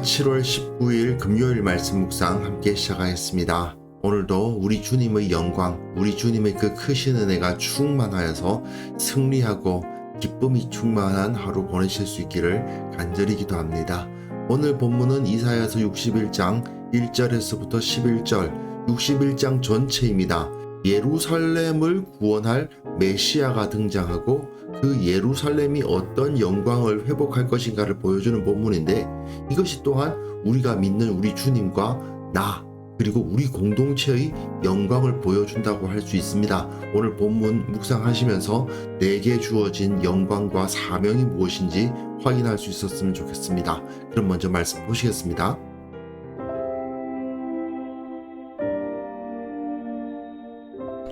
안녕하십니까. 7월 19일 금요일 말씀 묵상 함께 시작하겠습니다. 오늘도 우리 주님의 영광, 우리 주님의 그 크신 은혜가 충만하여서 승리하고 기쁨이 충만한 하루 보내실 수 있기를 간절히 기도합니다. 오늘 본문은 이사야서 61장 1절에서부터 11절, 61장 전체입니다. 예루살렘을 구원할 메시아가 등장하고 그 예루살렘이 어떤 영광을 회복할 것인가를 보여주는 본문인데 이것이 또한 우리가 믿는 우리 주님과 나 그리고 우리 공동체의 영광을 보여준다고 할 수 있습니다. 오늘 본문 묵상하시면서 내게 주어진 영광과 사명이 무엇인지 확인할 수 있었으면 좋겠습니다. 그럼 먼저 말씀 보시겠습니다.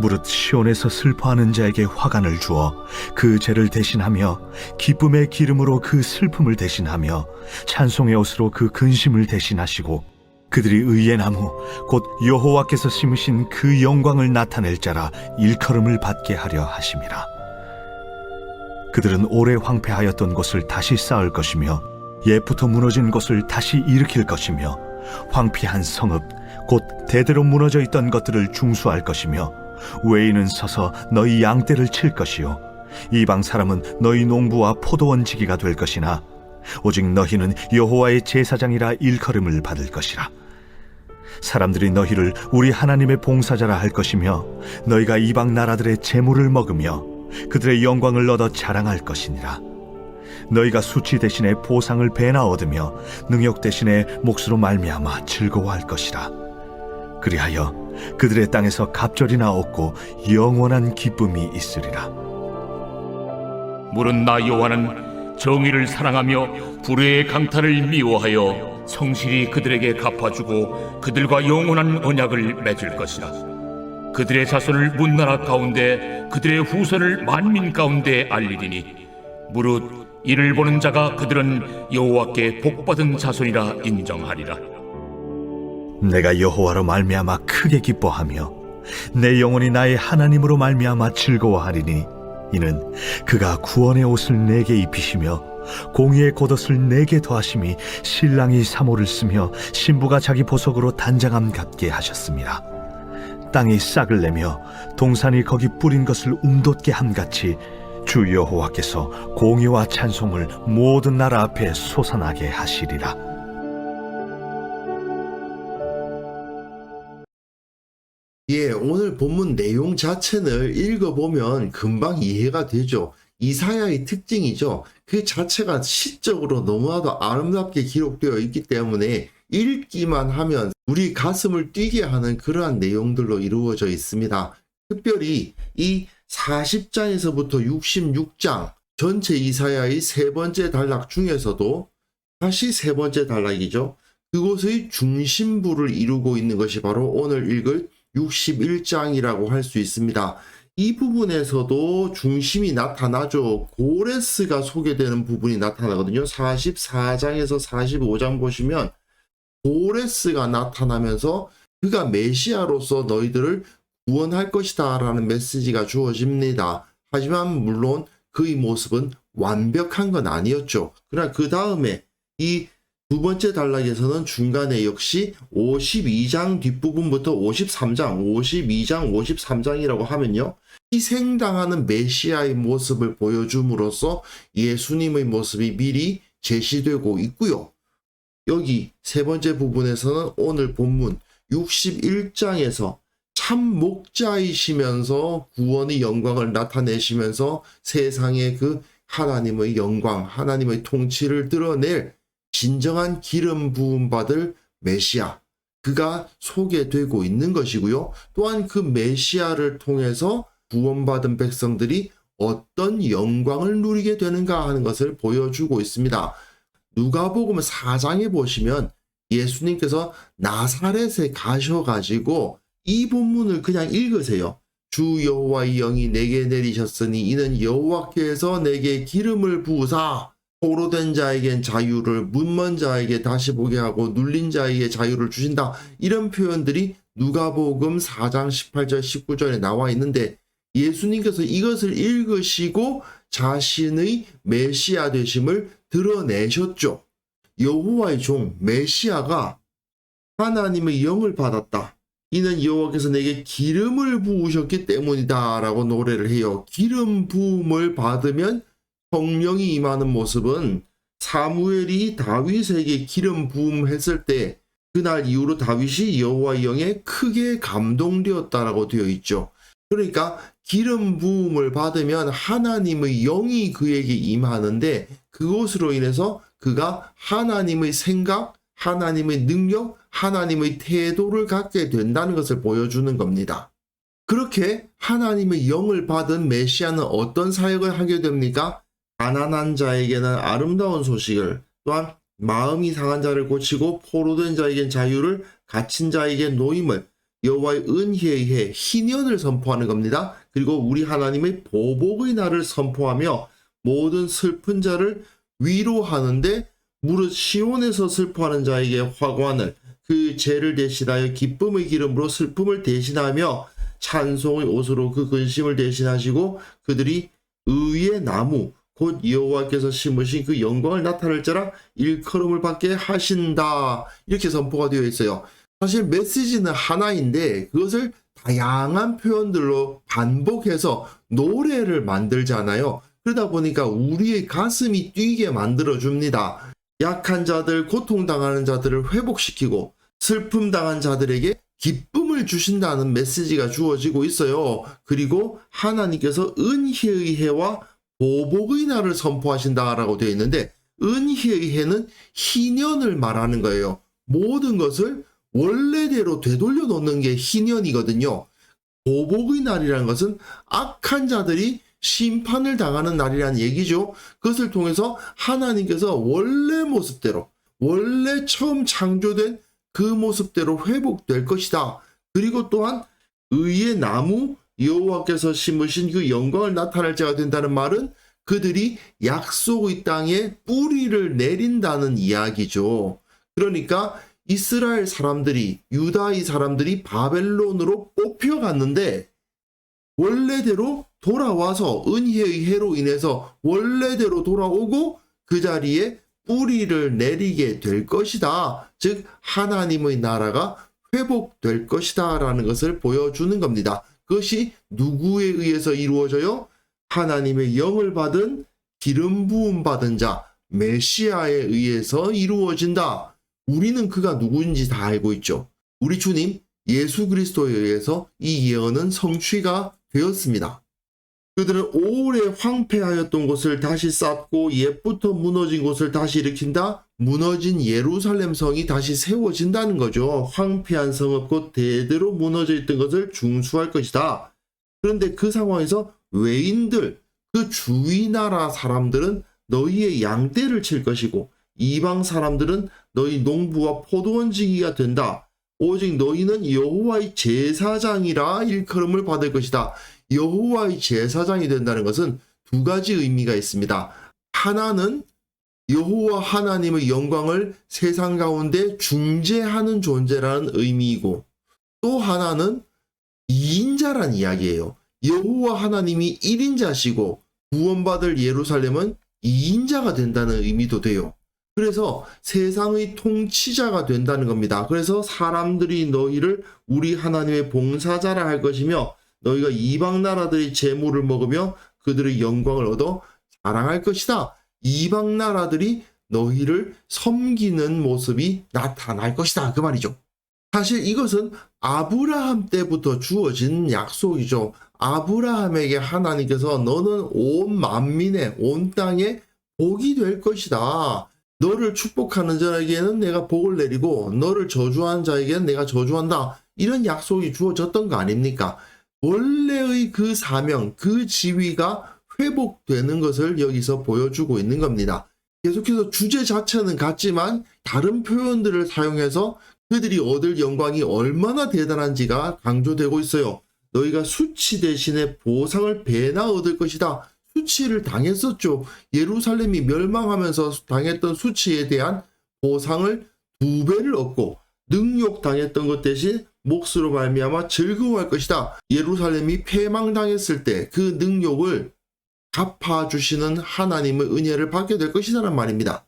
무릇 시온에서 슬퍼하는 자에게 화관을 주어 그 죄를 대신하며 기쁨의 기름으로 그 슬픔을 대신하며 찬송의 옷으로 그 근심을 대신하시고 그들이 의의 나무 곧 여호와께서 심으신 그 영광을 나타낼 자라 일컬음을 받게 하려 하심이라. 그들은 오래 황폐하였던 곳을 다시 쌓을 것이며 옛부터 무너진 곳을 다시 일으킬 것이며 황폐한 성읍 곧 대대로 무너져 있던 것들을 중수할 것이며 외인은 서서 너희 양떼를 칠 것이요. 이방 사람은 너희 농부와 포도원 지기가 될 것이나 오직 너희는 여호와의 제사장이라 일컬음을 받을 것이라. 사람들이 너희를 우리 하나님의 봉사자라 할 것이며 너희가 이방 나라들의 재물을 먹으며 그들의 영광을 얻어 자랑할 것이니라. 너희가 수치 대신에 보상을 배나 얻으며 능욕 대신에 몫으로 말미암아 즐거워할 것이라 그리하여 그들의 땅에서 갑절이나 얻고 영원한 기쁨이 있으리라. 물은 나 여호와는 정의를 사랑하며 불의의 강탈을 미워하여 성실히 그들에게 갚아주고 그들과 영원한 언약을 맺을 것이라. 그들의 자손을 문나라 가운데 그들의 후손을 만민 가운데 알리리니 무릇 이를 보는 자가 그들은 여호와께 복받은 자손이라 인정하리라. 내가 여호와로 말미암아 크게 기뻐하며 내 영혼이 나의 하나님으로 말미암아 즐거워하리니 이는 그가 구원의 옷을 내게 입히시며 공의의 겉옷을 내게 더하심이 신랑이 사모를 쓰며 신부가 자기 보석으로 단장함 같게 하셨습니다. 땅이 싹을 내며 동산이 거기 뿌린 것을 움돋게 함같이 주 여호와께서 공의와 찬송을 모든 나라 앞에 솟아나게 하시리라. 오늘 본문 내용 자체를 읽어보면 금방 이해가 되죠. 이사야의 특징이죠. 그 자체가 시적으로 너무나도 아름답게 기록되어 있기 때문에 읽기만 하면 우리 가슴을 뛰게 하는 그러한 내용들로 이루어져 있습니다. 특별히 이 40장에서부터 66장 전체 이사야의 세 번째 단락 중에서도 다시 세 번째 단락이죠. 그곳의 중심부를 이루고 있는 것이 바로 오늘 읽을 61장이라고 할 수 있습니다. 이 부분에서도 중심이 나타나죠. 고레스가 소개되는 부분이 나타나거든요. 44장에서 45장 보시면 고레스가 나타나면서 그가 메시아로서 너희들을 구원할 것이다 라는 메시지가 주어집니다. 하지만 물론 그의 모습은 완벽한 건 아니었죠. 그러나 그 다음에 이 두 번째 단락에서는 중간에 역시 52장 뒷부분부터 53장, 52장, 53장이라고 하면요. 희생당하는 메시아의 모습을 보여줌으로써 예수님의 모습이 미리 제시되고 있고요. 여기 세 번째 부분에서는 오늘 본문 61장에서 참 목자이시면서 구원의 영광을 나타내시면서 세상의 그 하나님의 영광, 하나님의 통치를 드러낼 진정한 기름 부음 받을 메시아 그가 소개되고 있는 것이고요. 또한 그 메시아를 통해서 구원받은 백성들이 어떤 영광을 누리게 되는가 하는 것을 보여주고 있습니다. 누가복음 4장에 보시면 예수님께서 나사렛에 가셔가지고 이 본문을 그냥 읽으세요. 주 여호와의 영이 내게 내리셨으니 이는 여호와께서 내게 기름을 부으사 포로된 자에겐 자유를 문먼 자에게 다시 보게 하고 눌린 자에게 자유를 주신다. 이런 표현들이 누가복음 4장 18절 19절에 나와 있는데 예수님께서 이것을 읽으시고 자신의 메시아 되심을 드러내셨죠. 여호와의 종 메시아가 하나님의 영을 받았다. 이는 여호와께서 내게 기름을 부으셨기 때문이다라고 노래를 해요. 기름 부음을 받으면 성령이 임하는 모습은 사무엘이 다윗에게 기름 부음 했을 때 그날 이후로 다윗이 여호와의 영에 크게 감동되었다라고 되어 있죠. 그러니까 기름 부음을 받으면 하나님의 영이 그에게 임하는데 그것으로 인해서 그가 하나님의 생각, 하나님의 능력, 하나님의 태도를 갖게 된다는 것을 보여주는 겁니다. 그렇게 하나님의 영을 받은 메시아는 어떤 사역을 하게 됩니까? 가난한 자에게는 아름다운 소식을 또한 마음이 상한 자를 고치고 포로된 자에겐 자유를 갇힌 자에게 노임을 여호와의 은혜의 해 희년을 선포하는 겁니다. 그리고 우리 하나님의 보복의 날을 선포하며 모든 슬픈 자를 위로하는데 무릇 시온에서 슬퍼하는 자에게 화관을 그 죄를 대신하여 기쁨의 기름으로 슬픔을 대신하며 찬송의 옷으로 그 근심을 대신하시고 그들이 의의 나무 곧 여호와께서 심으신 그 영광을 나타낼 자라 일컬음을 받게 하신다 이렇게 선포가 되어 있어요. 사실 메시지는 하나인데 그것을 다양한 표현들로 반복해서 노래를 만들잖아요. 그러다 보니까 우리의 가슴이 뛰게 만들어 줍니다. 약한 자들, 고통당하는 자들을 회복시키고 슬픔 당한 자들에게 기쁨을 주신다는 메시지가 주어지고 있어요. 그리고 하나님께서 은혜의 해와 보복의 날을 선포하신다라고 되어 있는데 은혜의 해는 희년을 말하는 거예요. 모든 것을 원래대로 되돌려 놓는 게 희년이거든요. 보복의 날이라는 것은 악한 자들이 심판을 당하는 날이라는 얘기죠. 그것을 통해서 하나님께서 원래 모습대로, 원래 처음 창조된 그 모습대로 회복될 것이다. 그리고 또한 의의 나무 여호와께서 심으신 그 영광을 나타낼 자가 된다는 말은 그들이 약속의 땅에 뿌리를 내린다는 이야기죠. 그러니까 이스라엘 사람들이 유다의 사람들이 바벨론으로 뽑혀갔는데 원래대로 돌아와서 은혜의 해로 인해서 원래대로 돌아오고 그 자리에 뿌리를 내리게 될 것이다. 즉 하나님의 나라가 회복될 것이다라는 것을 보여주는 겁니다. 그것이 누구에 의해서 이루어져요? 하나님의 영을 받은 기름 부음 받은 자 메시아에 의해서 이루어진다. 우리는 그가 누구인지 다 알고 있죠. 우리 주님 예수 그리스도에 의해서 이 예언은 성취가 되었습니다. 그들은 오래 황폐하였던 곳을 다시 쌓고 옛부터 무너진 곳을 다시 일으킨다. 무너진 예루살렘 성이 다시 세워진다는 거죠. 황폐한 성읍 곧 대대로 무너져 있던 것을 중수할 것이다. 그런데 그 상황에서 외인들, 그 주위 나라 사람들은 너희의 양떼를 칠 것이고 이방 사람들은 너희 농부와 포도원지기가 된다. 오직 너희는 여호와의 제사장이라 일컬음을 받을 것이다. 여호와의 제사장이 된다는 것은 두 가지 의미가 있습니다. 하나는 여호와 하나님의 영광을 세상 가운데 중재하는 존재라는 의미이고 또 하나는 2인자란 이야기예요. 여호와 하나님이 1인자시고 구원받을 예루살렘은 2인자가 된다는 의미도 돼요. 그래서 세상의 통치자가 된다는 겁니다. 그래서 사람들이 너희를 우리 하나님의 봉사자라 할 것이며 너희가 이방 나라들의 재물을 먹으며 그들의 영광을 얻어 자랑할 것이다. 이방 나라들이 너희를 섬기는 모습이 나타날 것이다. 그 말이죠. 사실 이것은 아브라함 때부터 주어진 약속이죠. 아브라함에게 하나님께서 너는 온 만민의 온 땅에 복이 될 것이다. 너를 축복하는 자에게는 내가 복을 내리고 너를 저주하는 자에게는 내가 저주한다. 이런 약속이 주어졌던 거 아닙니까? 원래의 그 사명, 그 지위가 회복되는 것을 여기서 보여주고 있는 겁니다. 계속해서 주제 자체는 같지만 다른 표현들을 사용해서 그들이 얻을 영광이 얼마나 대단한지가 강조되고 있어요. 너희가 수치 대신에 보상을 배나 얻을 것이다. 수치를 당했었죠. 예루살렘이 멸망하면서 당했던 수치에 대한 보상을 두 배를 얻고 능욕 당했던 것 대신 몫으로 말미암아 즐거워할 것이다. 예루살렘이 패망당했을 때 그 능욕을 갚아주시는 하나님의 은혜를 받게 될 것이라는 말입니다.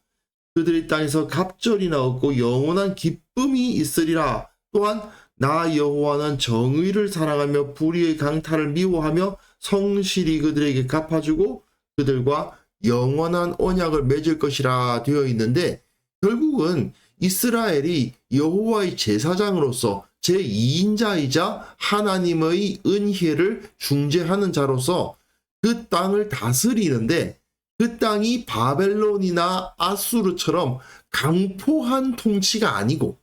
그들이 땅에서 갑절이나 얻고 영원한 기쁨이 있으리라. 또한 나 여호와는 정의를 사랑하며 불의의 강탈을 미워하며 성실히 그들에게 갚아주고 그들과 영원한 언약을 맺을 것이라 되어 있는데 결국은 이스라엘이 여호와의 제사장으로서 제2인자이자 하나님의 은혜를 중재하는 자로서 그 땅을 다스리는데 그 땅이 바벨론이나 아수르처럼 강포한 통치가 아니고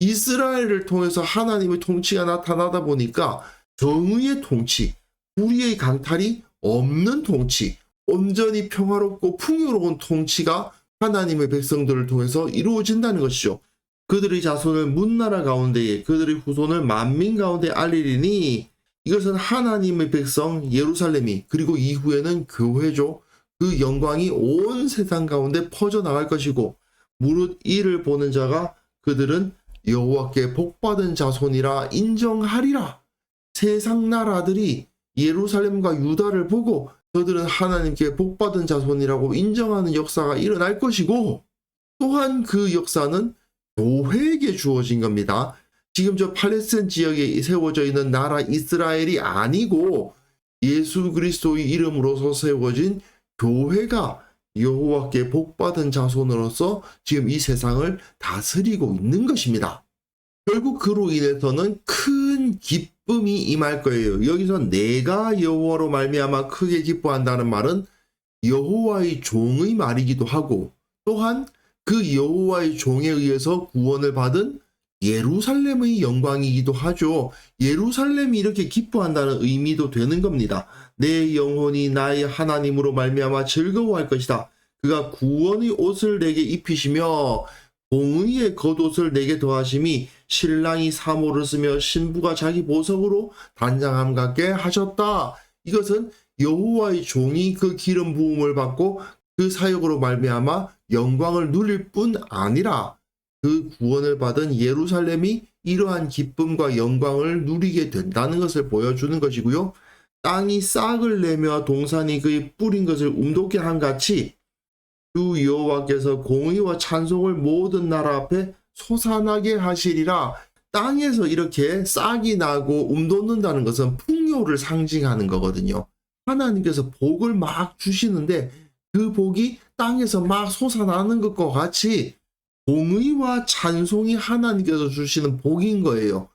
이스라엘을 통해서 하나님의 통치가 나타나다 보니까 정의의 통치, 불의의 강탈이 없는 통치, 온전히 평화롭고 풍요로운 통치가 하나님의 백성들을 통해서 이루어진다는 것이죠. 그들의 자손을 문나라 가운데에 그들의 후손을 만민 가운데 알리리니 이것은 하나님의 백성 예루살렘이 그리고 이후에는 교회죠. 그 영광이 온 세상 가운데 퍼져 나갈 것이고 무릇 이를 보는 자가 그들은 여호와께 복받은 자손이라 인정하리라. 세상 나라들이 예루살렘과 유다를 보고 저들은 하나님께 복받은 자손이라고 인정하는 역사가 일어날 것이고 또한 그 역사는 교회에게 주어진 겁니다. 지금 저 팔레스타인 지역에 세워져 있는 나라 이스라엘이 아니고 예수 그리스도의 이름으로서 세워진 교회가 여호와께 복받은 자손으로서 지금 이 세상을 다스리고 있는 것입니다. 결국 그로 인해서는 큰 기쁨이 임할 거예요. 여기서 내가 여호와로 말미암아 크게 기뻐한다는 말은 여호와의 종의 말이기도 하고 또한 그 여호와의 종에 의해서 구원을 받은 예루살렘의 영광이기도 하죠. 예루살렘이 이렇게 기뻐한다는 의미도 되는 겁니다. 내 영혼이 나의 하나님으로 말미암아 즐거워할 것이다. 그가 구원의 옷을 내게 입히시며 공의의 겉옷을 내게 더하심이 신랑이 사모를 쓰며 신부가 자기 보석으로 단장함 같게 하셨다. 이것은 여호와의 종이 그 기름 부음을 받고 그 사역으로 말미암아 영광을 누릴 뿐 아니라 그 구원을 받은 예루살렘이 이러한 기쁨과 영광을 누리게 된다는 것을 보여주는 것이고요. 땅이 싹을 내며 동산이 그의 뿌린 것을 움돋게 한 같이 주 여호와께서 공의와 찬송을 모든 나라 앞에 솟아나게 하시리라. 땅에서 이렇게 싹이 나고 움돋는다는 것은 풍요를 상징하는 거거든요. 하나님께서 복을 막 주시는데 그 복이 땅에서 막 솟아나는 것과 같이 공의와 찬송이 하나님께서 주시는 복인 거예요.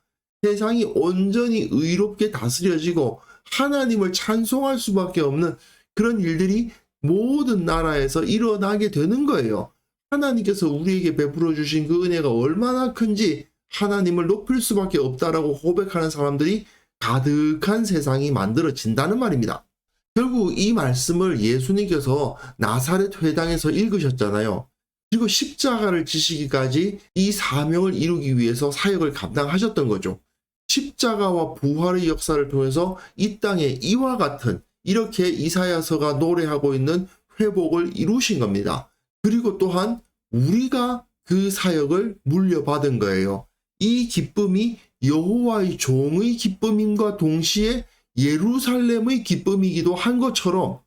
세상이 온전히 의롭게 다스려지고 하나님을 찬송할 수밖에 없는 그런 일들이 모든 나라에서 일어나게 되는 거예요. 하나님께서 우리에게 베풀어 주신 그 은혜가 얼마나 큰지 하나님을 높일 수밖에 없다라고 고백하는 사람들이 가득한 세상이 만들어진다는 말입니다. 결국 이 말씀을 예수님께서 나사렛 회당에서 읽으셨잖아요. 그리고 십자가를 지시기까지 이 사명을 이루기 위해서 사역을 감당하셨던 거죠. 십자가와 부활의 역사를 통해서 이 땅에 이와 같은 이렇게 이사야서가 노래하고 있는 회복을 이루신 겁니다. 그리고 또한 우리가 그 사역을 물려받은 거예요. 이 기쁨이 여호와의 종의 기쁨임과 동시에 예루살렘의 기쁨이기도 한 것처럼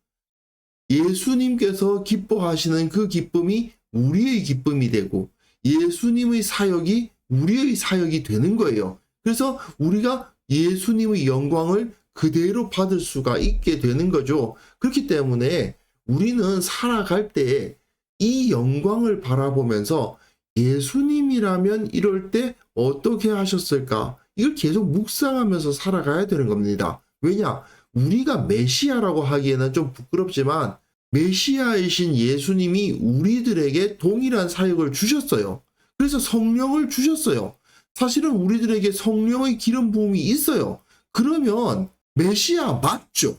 예수님께서 기뻐하시는 그 기쁨이 우리의 기쁨이 되고 예수님의 사역이 우리의 사역이 되는 거예요. 그래서 우리가 예수님의 영광을 그대로 받을 수가 있게 되는 거죠. 그렇기 때문에 우리는 살아갈 때 이 영광을 바라보면서 예수님이라면 이럴 때 어떻게 하셨을까? 이걸 계속 묵상하면서 살아가야 되는 겁니다. 왜냐? 우리가 메시아라고 하기에는 좀 부끄럽지만 메시아이신 예수님이 우리들에게 동일한 사역을 주셨어요. 그래서 성령을 주셨어요. 사실은 우리들에게 성령의 기름 부음이 있어요. 그러면 메시아 맞죠?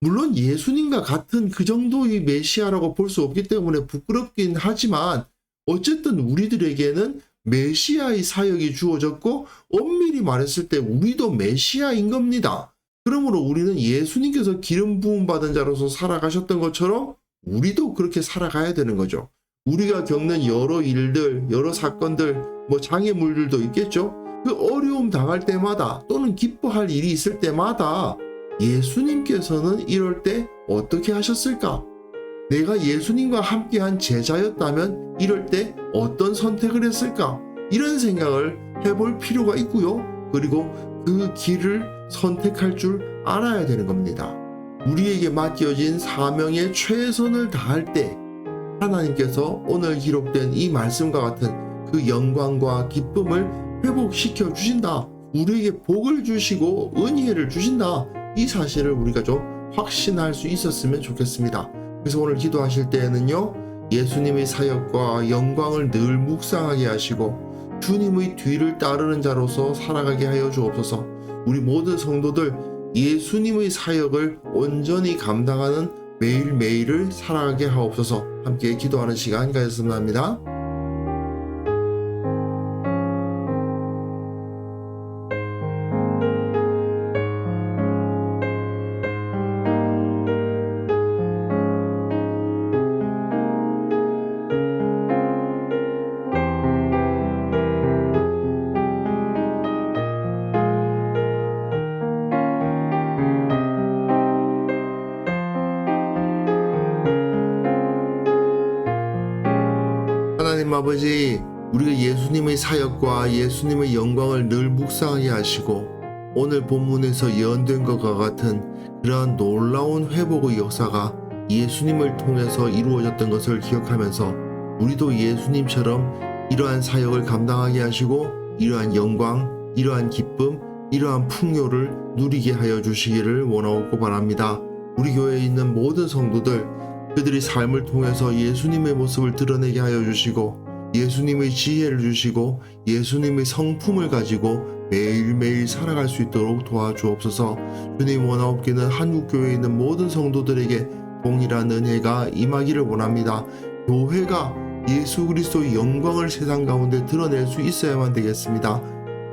물론 예수님과 같은 그 정도의 메시아라고 볼 수 없기 때문에 부끄럽긴 하지만 어쨌든 우리들에게는 메시아의 사역이 주어졌고 엄밀히 말했을 때 우리도 메시아인 겁니다. 그러므로 우리는 예수님께서 기름 부음 받은 자로서 살아가셨던 것처럼 우리도 그렇게 살아가야 되는 거죠. 우리가 겪는 여러 일들, 여러 사건들, 뭐 장애물들도 있겠죠. 그 어려움 당할 때마다 또는 기뻐할 일이 있을 때마다 예수님께서는 이럴 때 어떻게 하셨을까? 내가 예수님과 함께한 제자였다면 이럴 때 어떤 선택을 했을까? 이런 생각을 해볼 필요가 있고요. 그리고 그 길을 선택할 줄 알아야 되는 겁니다. 우리에게 맡겨진 사명에 최선을 다할 때 하나님께서 오늘 기록된 이 말씀과 같은 그 영광과 기쁨을 회복시켜 주신다. 우리에게 복을 주시고 은혜를 주신다. 이 사실을 우리가 좀 확신할 수 있었으면 좋겠습니다. 그래서 오늘 기도하실 때에는요, 예수님의 사역과 영광을 늘 묵상하게 하시고, 주님의 뒤를 따르는 자로서 살아가게 하여 주옵소서, 우리 모든 성도들 예수님의 사역을 온전히 감당하는 매일매일을 살아가게 하옵소서, 함께 기도하는 시간 가졌으면 합니다. 하나님 아버지, 우리가 예수님의 사역과 예수님의 영광을 늘 묵상하게 하시고 오늘 본문에서 예언된 것과 같은 그러한 놀라운 회복의 역사가 예수님을 통해서 이루어졌던 것을 기억하면서 우리도 예수님처럼 이러한 사역을 감당하게 하시고 이러한 영광, 이러한 기쁨, 이러한 풍요를 누리게 하여 주시기를 원하고 바랍니다. 우리 교회에 있는 모든 성도들 그들이 삶을 통해서 예수님의 모습을 드러내게 하여 주시고 예수님의 지혜를 주시고 예수님의 성품을 가지고 매일매일 살아갈 수 있도록 도와주옵소서 주님 원하옵기는 한국교회에 있는 모든 성도들에게 동일한 은혜가 임하기를 원합니다. 교회가 예수 그리스도의 영광을 세상 가운데 드러낼 수 있어야만 되겠습니다.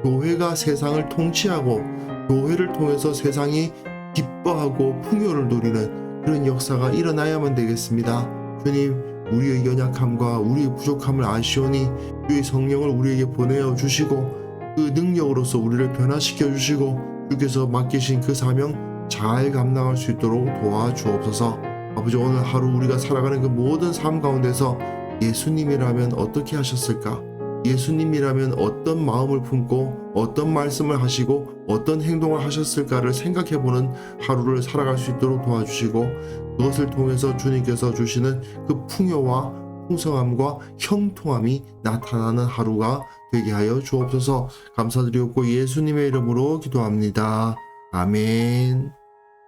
교회가 세상을 통치하고 교회를 통해서 세상이 기뻐하고 풍요를 누리는 그런 역사가 일어나야만 되겠습니다. 주님, 우리의 연약함과 우리의 부족함을 아시오니 주의 성령을 우리에게 보내어 주시고 그 능력으로서 우리를 변화시켜 주시고 주께서 맡기신 그 사명 잘 감당할 수 있도록 도와주옵소서. 아버지 오늘 하루 우리가 살아가는 그 모든 삶 가운데서 예수님이라면 어떻게 하셨을까? 예수님이라면 어떤 마음을 품고 어떤 말씀을 하시고 어떤 행동을 하셨을까를 생각해 보는 하루를 살아갈 수 있도록 도와주시고 그것을 통해서 주님께서 주시는 그 풍요와 풍성함과 형통함이 나타나는 하루가 되게 하여 주옵소서 감사드리옵고 예수님의 이름으로 기도합니다. 아멘.